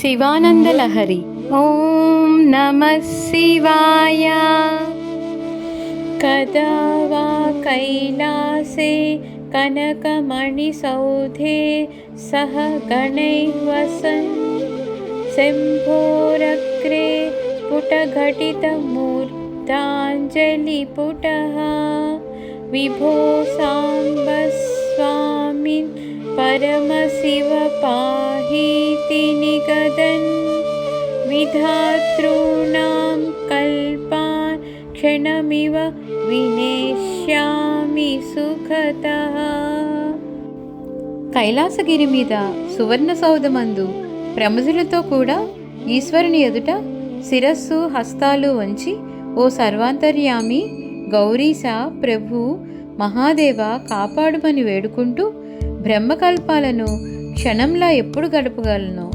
शिवानन्दलहरि। ॐ नमः शिवाय। कदा वा कैलासे कनकमणिसौधे सह गणैः वसन्। शम्भोरग्रे पुटघटितमूर्धाञ्जलिपुटः विभो साम्बस्वामिन् परमशिवपा निगदन् विधातॄणां कल्पान् क्षणमिव వినేష్యామి సుఖత కైలాసగిరి మీద సువర్ణ సౌధమందు ప్రముజులతో కూడా ఈశ్వరుని ఎదుట శిరస్సు హస్తాలు వంచి ఓ సర్వాంతర్యామి గౌరీశ ప్రభు మహాదేవ కాపాడుమని వేడుకుంటూ బ్రహ్మకల్పాలను క్షణంలా ఎప్పుడు గడపగలను